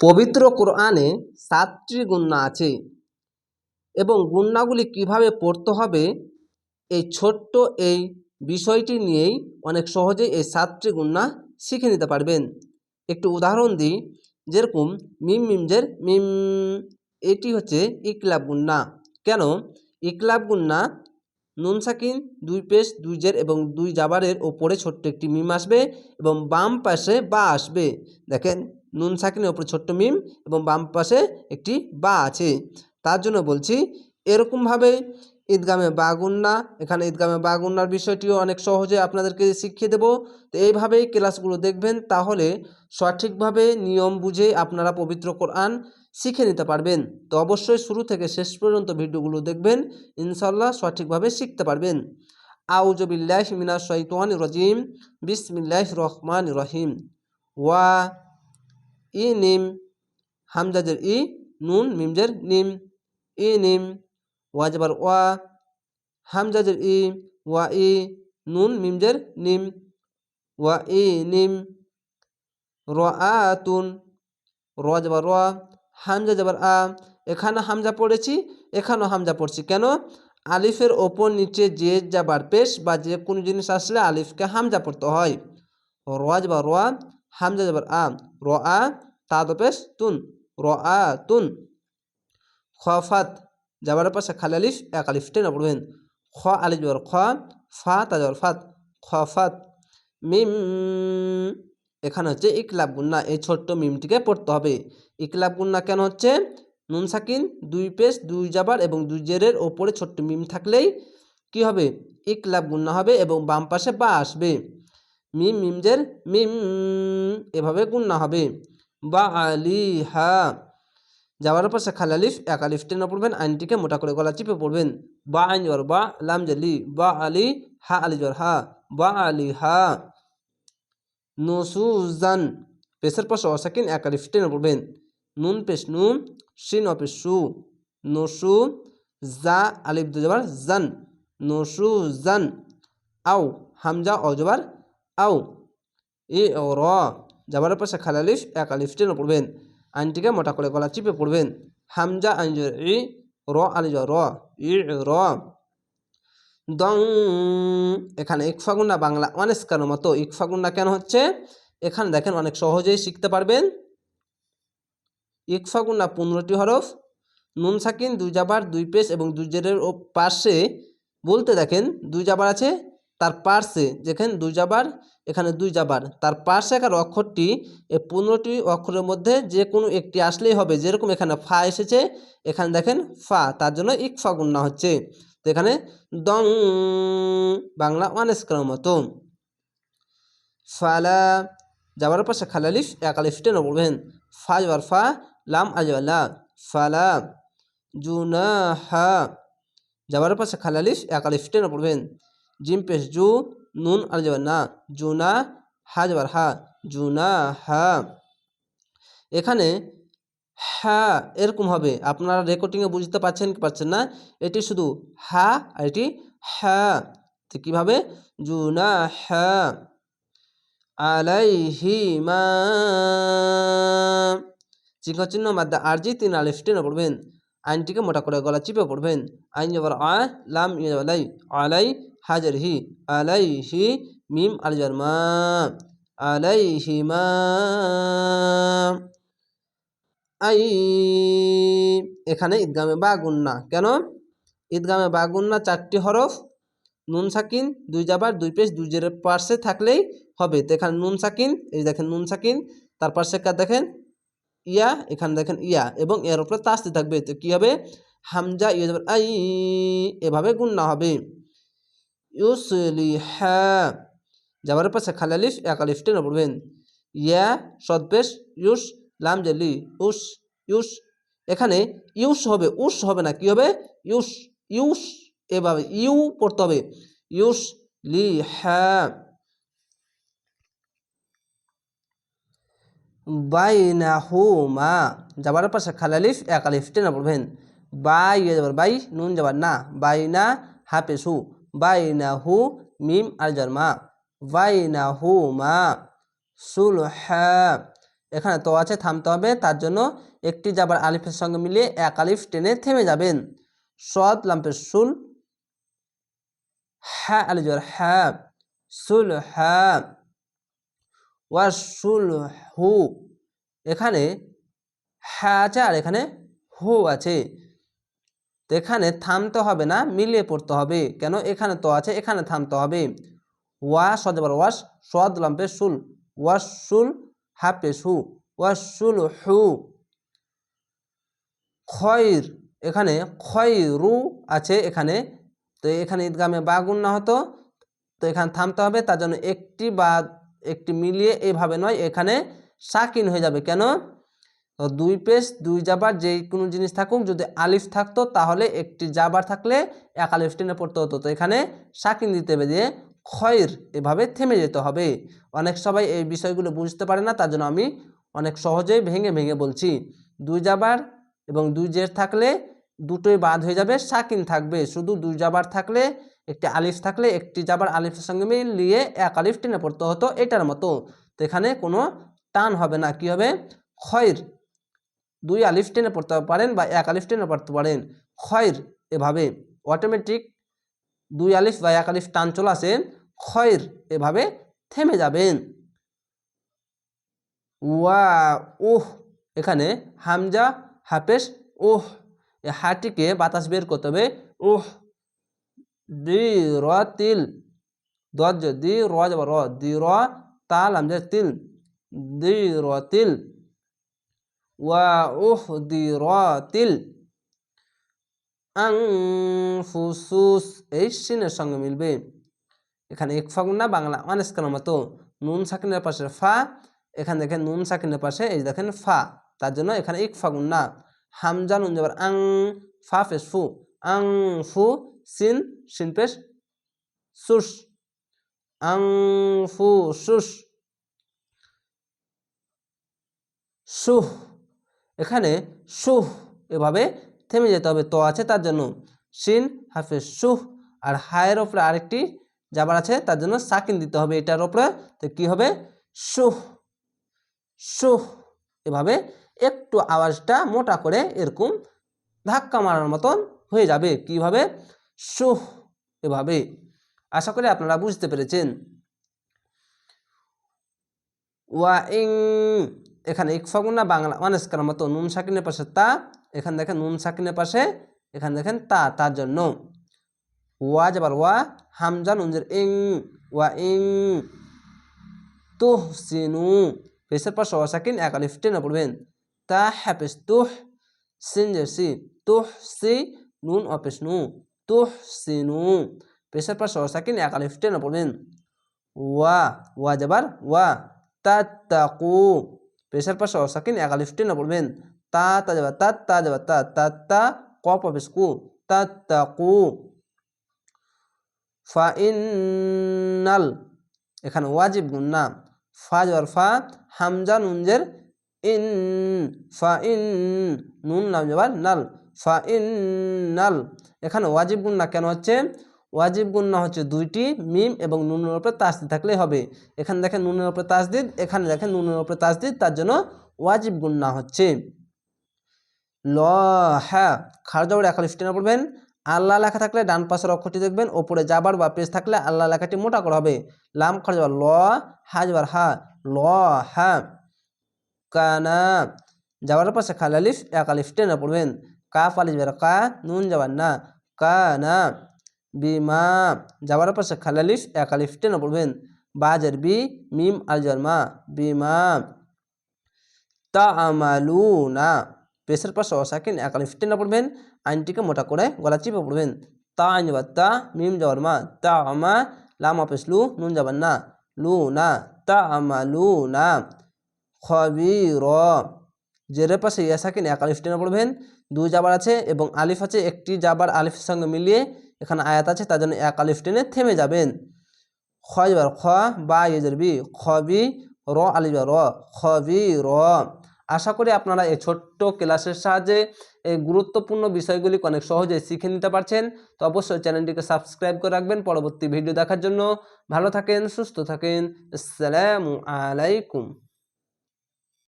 পবিত্র কোরআনে সাতটি গুন্না আছে এবং গুন্নাগুলি কীভাবে পড়তে হবে, এই ছোট্ট এই বিষয়টি নিয়েই অনেক সহজেই এই সাতটি গুন্না শিখে নিতে পারবেন। একটু উদাহরণ দিই, যেরকম মিম মিমজের মিম, এটি হচ্ছে ইকলাব গুন্না। কেন? ইকলাব গুন্না নুন সাকিন, দুই পেশ, দুই জের এবং দুই জাবারের ওপরে ছোট্ট একটি মিম আসবে এবং বাম পাশে বা আসবে। দেখেন নুন সাকিনের ওপরে ছোট্ট মিম এবং বাম পাশে একটি বা আছে। তার জন্য বলছি, এরকমভাবে ঈদগামে বাগুন্না, এখানে ঈদগামে বাগুন্নার বিষয়টিও অনেক সহজে আপনাদেরকে শিখিয়ে দেব। তো এইভাবেই ক্লাসগুলো দেখবেন, তাহলে সঠিকভাবে নিয়ম বুঝে আপনারা পবিত্র কোরআন শিখে নিতে পারবেন। তো অবশ্যই শুরু থেকে শেষ পর্যন্ত ভিডিওগুলো দেখবেন ইনশাল্লাহ সঠিকভাবে শিখতে পারবেন। আউজবিল্লাহ মিনা শৈতান রজিম বিসমিল্লাহ রহমান রহিম। ওয়া ই নিম হামজাজের ই, নুন মিমজের নিম, ই নিম ওয়াজবার ওয়া হামজাজের ই, ওয়া ই, নুন মিমজের নিম, ওয়া ই নিম র যাবার র হামজা যাবার আ, এখানে হামজা পড়েছি, এখানেও হামজা পড়ছি। কেন? আলিফের ওপর নিচে যে যাবার পেশ বা যে কোনো জিনিস আসলে আলিফকে হামজা পড়তে হয়। র যাবার র হামজা যাবার আ র আ তাদ পেশ তুন র আ তুন খফাত যাবার পাশে খালি আলিফ এক আলিফ টেনে পড়বেন খ আলিফ যাবার খ ফা তা যাবার ফাত খফাত মিম এখানে হচ্ছে ইকলাব গুন্না, এই ছোট্ট মিমটিকে পড়তে হবে। ইকলাব গুন্না কেন হচ্ছে? নুন সাকিন, দুই পেশ, দুই জাবার এবং দুই জেরের ওপরে ছোট্ট মিম থাকলেই কি হবে? ইকলাব গুন্না হবে এবং বাম পাশে বা আসবে। মিম মিমজের মিম, এভাবে গুন্না হবে। বা আলি, হা। যাওয়ার পাশে খালালিফ এক আলিফ টেনে পড়বেন, আইনটিকে মোটা করে গলা চিপে পড়বেন। বা আইন জোর বা লাম জালি, বা আলি, হা, আলি জোর হা। বা আলি, হা। নসুজান, পেশের পাশে অসাকিন এক আলিফ টেনে পড়বেন। নুন পেশ নুন শিন অপেশ সু। নসু, জা, আলিফ দুজবার, জান। নসু, জান। আও, হামজা অজবার আও ই র যাবার পাশে খালালিফ এক আলিফ টেনে পড়বেন আইনটিকে মোটা করে গলা চিপে পড়বেন হামজা, আইন ই, র, আলি র, ই, র। দং, এখানে ইকফাগুন্না বাংলা অনেক অনেস্কার মতো। ইকফাগুন্না কেন হচ্ছে? এখানে দেখেন অনেক সহজেই শিখতে পারবেন। ইকফাগুন্না পনেরোটি হরফ, নুন সাকিন, দুই জাবার, দুই পেশ এবং দুই জেরের ও পাশে বলতে দেখেন, দুই জাবার আছে তার পার্শ্বে যেখানে দুই যাবার, এখানে দুই যাবার। তার পার্শ্বেকার অক্ষরটি এই পনেরোটি অক্ষরের মধ্যে যে কোনো একটি আসলেই হবে। যেরকম এখানে ফা এসেছে, এখানে দেখেন ফা। তার জন্য ইকফা গুন্না হচ্ছে। তো এখানে দং বাংলা অনেস্কার মতো। ফালা যাবার পাশে খালালিফ এক আলিফ টেনে পড়বেন ফা যাবার ফা, লাম আজওয়ালা ফালা জুনাহা যাবার পাশে খালালিফ এক আলিফ টেনে পড়বেন জিম পেশ জু নুন আল যাবার না জুনা হা যাবার হা জুনা হা এখানে হা এরকম হবে। আপনারা রেকর্ডিংয়ে বুঝতে পারছেন কি পারছেন না? এটি শুধু হা আর এটি হা। তো কীভাবে? জুনা হা। আলাইহিমা চিহ্ন চিহ্ন মাদ্দা আরজি তিন আলিফ টেনে পড়বেন। আইনটিকে মোটা করে গলা চিপে পড়বেন। আইন যাবার আ, লাম ইয়ে যাবার আলাই হাজার হি আলাই হি মিম আল যাবার মা আলাইহিমা আই, এখানে ঈদগামে বা গুন্না। কেন? ঈদগামে বা গুন্না চারটি হরফ, নুন, সাকিন, দুই জাবার, দুই পেশ, দুই জের পার্শ্বে থাকলেই হবে। তো এখানে নুন, সাকিন, এই দেখেন নুন, সাকিন, তার পার্শ্বে কার দেখেন? ইয়া, এখানে দেখেন ইয়া এবং এর উপরে তাস্তি থাকবে। তো কী হবে? হামজা ইয়ে যাবার আই, এভাবে গুন্না হবে। ইউসলি হ্যাঁ যাবার পাশে খালালিফ এক আলিফ টেনে পড়বেন। ইয়া সদপেশ ইউস, লাম জালি উস, ইউস। এখানে ইউস হবে, উস হবে না, কি হবে? ইউস ইউস, এভাবে, ইউ পড়তে হবে। ইউস লি হ্যাঁ বাইনাহুমা, যাবার পাশে খালালিফ এক আলিফ টেনে পড়বেন। বাই যাবার বাই, নুন যাবার না। বাইনা হাফেসু, বাইনাহু মিম আল জারমা। বাইনাহুমা, সুলহা। এখানে তো আছে, থামতে হবে। তার জন্য একটি জাবার আলিফের সঙ্গে মিলিয়ে এক আলিফ টেনে থেমে যাবেন। সদ লাম্পের সুল হ্যাঁ আলিজর হ্যাঁ সুল হ্যাঁ ওয়াসুল হু এখানে হ্যাঁ আছে আর এখানে হু আছে। তো এখানে থামতে হবে না, মিলিয়ে পড়তে হবে। কেন? এখানে তো আছে, এখানে থামতে হবে। ওয়া সদবার ওয়াস, সদ লাম্পে সুল ওয়াসুল হাফেস হু ওয়াসুল হু খয়র এখানে খয়রু আছে এখানে। তো এখানে ঈদগামে বা গুণ না হতো, তো এখানে থামতে হবে, তার জন্য একটি বা একটি মিলিয়ে এইভাবে নয়, এখানে সাকিন হয়ে যাবে। কেন? দুই পেশ, দুই জাবার যে কোনো জিনিস থাকুক, যদি আলিফ থাকতো, তাহলে একটি জাবার থাকলে এক আলিফ টেনে পড়তে হতো। তো এখানে সাকিন দিতে হবে দিয়ে খয়ের এভাবে থেমে যেতে হবে। অনেক সবাই এই বিষয়গুলো বুঝতে পারে না, তার জন্য আমি অনেক সহজেই ভেঙে ভেঙে বলছি। দুই জাবার এবং দুই জের থাকলে দুটোই বাদ হয়ে যাবে, সাকিন থাকবে। শুধু দুই জাবার থাকলে একটি আলিফ থাকলে একটি যাবার আলিফের সঙ্গে মিলিয়ে এক আলিফ টেনে পড়তে হতো এটার মতো। তো এখানে কোনো টান হবে না, কি হবে? খয়ের। দুই আলিফ টেনে পড়তে পারেন বা এক আলিফ টেনে পড়তে পারেন। খয়ের এভাবে অটোমেটিক দুই আলিফ বা এক আলিফ টান চলে আসে, খয়ের এভাবে থেমে যাবেন। ওয়া, উহ, এখানে হামজা হাফেস উহ, এ হাটিকে বাতাস বের করতে হবে, উহ। দি র তিল দজ দি র যাব র দি র তাল হামজা তিল দি র তিল ওয়া উহ দি র তিল আংফুসুস এই সিনের সঙ্গে মিলবে। এখানে এক ফাগুন না, বাংলা অনেস্কার মতো। নুন সাকিনের পাশে ফা, এখানে দেখেন নুন সাকিনের পাশে, এই দেখেন ফা, তার জন্য এখানে এক ফাগুন না। হামজা, নুন যাবার আং, ফা, ফেস, ফু। আং, ফু সিন সিন পেশ সুস আং ফু সুস সুহ এখানে সুহ এভাবে থেমে যেতে হবে। তো আছে তার জন্য সিন হাফেজ সুহ আর হায়ের ওপরে আরেকটি যাবার আছে, তার জন্য সাকিন দিতে হবে এটার ওপরে তো কি হবে? সুহ সুহ এভাবে একটু আওয়াজটা মোটা করে এরকম ধাক্কা মারার মতন হয়ে যাবে। কীভাবে? সুহ এভাবে। আশা করি আপনারা বুঝতে পেরেছেন। ওয়া ইং, এখানে ইকফাগুনা বাংলা অনেস্কার মতো নুন সাকিনের পাশে তা, এখানে দেখেন নুন সাকিনের পাশে, এখানে দেখেন তা, তার জন্য। ওয়া যাবার ওয়া, হামজা নুনজের ইং, ওয়া ইং তুহ সিনু পেশের পাশে ওয়া সাকিন এক আলিফ টেনে পড়বেন। তা হ্যাপেস তুহ সিনজের সি তুহ সি নুন অপেস নু। তুহ সিনু পেশের পাশে ওয়া সাকিন এক আলিফ টেনে পড়বেন ওয়া ওয়া যাবার ওয়া তাত্তাকু পেশার পাশে অসাকিন এক আলিফ টেনে পড়বেন তা তা যাবা তা তা যাবা তা তা তা ক পাবেস কু তাত্তাকু ফা ইন্নাল এখানে ওয়াজিব গুণ না ফা যাবার ফা হামজা নুনজের ইন ফা ইন নুন নাম যাবার নাল ফা ইন নাল এখানে ওয়াজিব গুন্না কেন হচ্ছে? ওয়াজিব গুন্না হচ্ছে দুইটি মিম এবং নুনের উপরে তাসদিদ থাকলে হবে। এখানে দেখেন নুনের উপরে তাসদিদ, এখানে দেখেন নুনের উপরে তাসদিদ, তার জন্য ওয়াজিব গুন্না হচ্ছে। ল হ্যাঁ খারজাবর একালিফ টেনে পড়বেন। আল্লাহ লেখা থাকলে ডান পাশের অক্ষরটি দেখবেন, ওপরে যাবার বা পেজ থাকলে আল্লাহ লেখাটি মোটা করা হবে। লাম খারজাবার ল হাজবার হা, ল, হা, কানা, যাবার পাশে খালালিফ এক আলিফ টেনে পড়বেন। কাফ আলিফ কা নুন যাবার না কানা বিমা যাবার পাশে খালালিফ এক আলিফ টেনে পড়বেন বাজার বি মিম আলজার মা বিমা তা আমালু না পেশের পাশে অসাকিন এক আলিফ টেনে পড়বেন আইনটিকে মোটা করে গলা চিপে পড়বেন তা আইন যাবার তা, মিম যাবার মা, তা আমা, লামা পেশ লু, নুন যাবার না লু না তা আমালু না খবির, জেরের পাশে ইয়াসাকিন এক আলিফ টেনে পড়বেন দুই জাবার আছে এবং আলিফ আছে, একটি জাবার আলিফের সঙ্গে মিলিয়ে এখানে আয়াত আছে, তার জন্য এক আলিফ টেনে থেমে যাবেন। খ খয়বার খ বা ইয়েজের বি খবি র, আলিফ র খবি র। আশা করি আপনারা এই ছোট্ট ক্লাসের সাহায্যে এই গুরুত্বপূর্ণ বিষয়গুলি অনেক সহজে শিখে নিতে পারছেন। তো অবশ্যই চ্যানেলটিকে সাবস্ক্রাইব করে রাখবেন। পরবর্তী ভিডিও দেখার জন্য ভালো থাকেন, সুস্থ থাকেন। আসসালামু আলাইকুম।